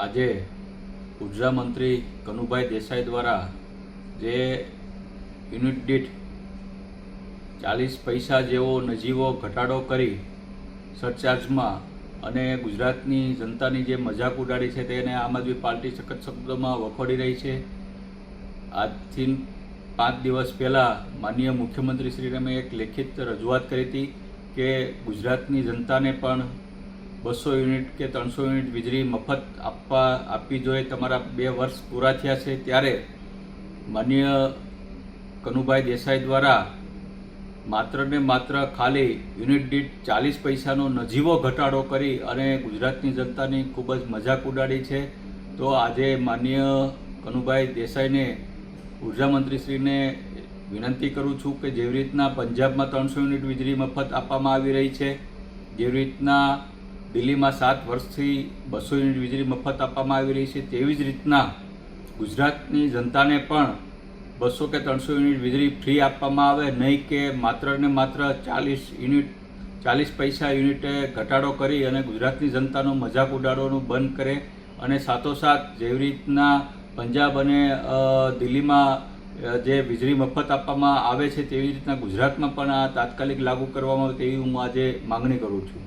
આજે ઊર્જા મંત્રી કનુભાઈ દેસાઈ દ્વારા જે યુનિટ દીઠ ચાલીસ પૈસા જેવો નજીવો ઘટાડો કરી સરચાર્જમાં અને ગુજરાતની જનતાની જે મજાક ઉડાડી છે તેને આમ આદમી પાર્ટી સખત શબ્દોમાં વખોડી રહી છે. આજથી પાંચ દિવસ પહેલાં માનનીય મુખ્યમંત્રીશ્રીને મેં એક લેખિત રજૂઆત કરી હતી કે ગુજરાતની જનતાને પણ બસો યુનિટ કે ત્રણસો યુનિટ વીજળી મફત આપવા આપવી જોઈએ. તમારા બે વર્ષ પૂરા થયા છે ત્યારે માન્ય કનુભાઈ દેસાઈ દ્વારા માત્ર ને માત્ર ખાલી યુનિટ દીઠ ચાલીસ પૈસાનો નજીવો ઘટાડો કરી અને ગુજરાતની જનતાની ખૂબ જ મજાક ઉડાડી છે. તો આજે માન્ય કનુભાઈ દેસાઈને ઊર્જા મંત્રીશ્રીને વિનંતી કરું છું કે જેવી રીતના પંજાબમાં ત્રણસો યુનિટ વીજળી મફત આપવામાં આવી રહી છે, જેવી રીતના દિલ્હીમાં સાત વર્ષથી બસો યુનિટ વીજળી મફત આપવામાં આવી રહી છે. તેવી જ રીતના ગુજરાતની જનતાને પણ બસો કે ત્રણસો યુનિટ વીજળી ફ્રી આપવામાં આવે, નહીં કે માત્ર ને માત્ર ચાલીસ યુનિટ, ચાલીસ પૈસા યુનિટે ઘટાડો કરી અને ગુજરાતની જનતાનો મજાક ઉડાડવાનું બંધ કરે અને સાથોસાથ જેવી રીતના પંજાબ અને દિલ્હીમાં જે વીજળી મફત આપવામાં આવે છે, તેવી રીતના ગુજરાતમાં પણ આ તાત્કાલિક લાગુ કરવામાં આવે તેવી હું આજે માગણી કરું છું.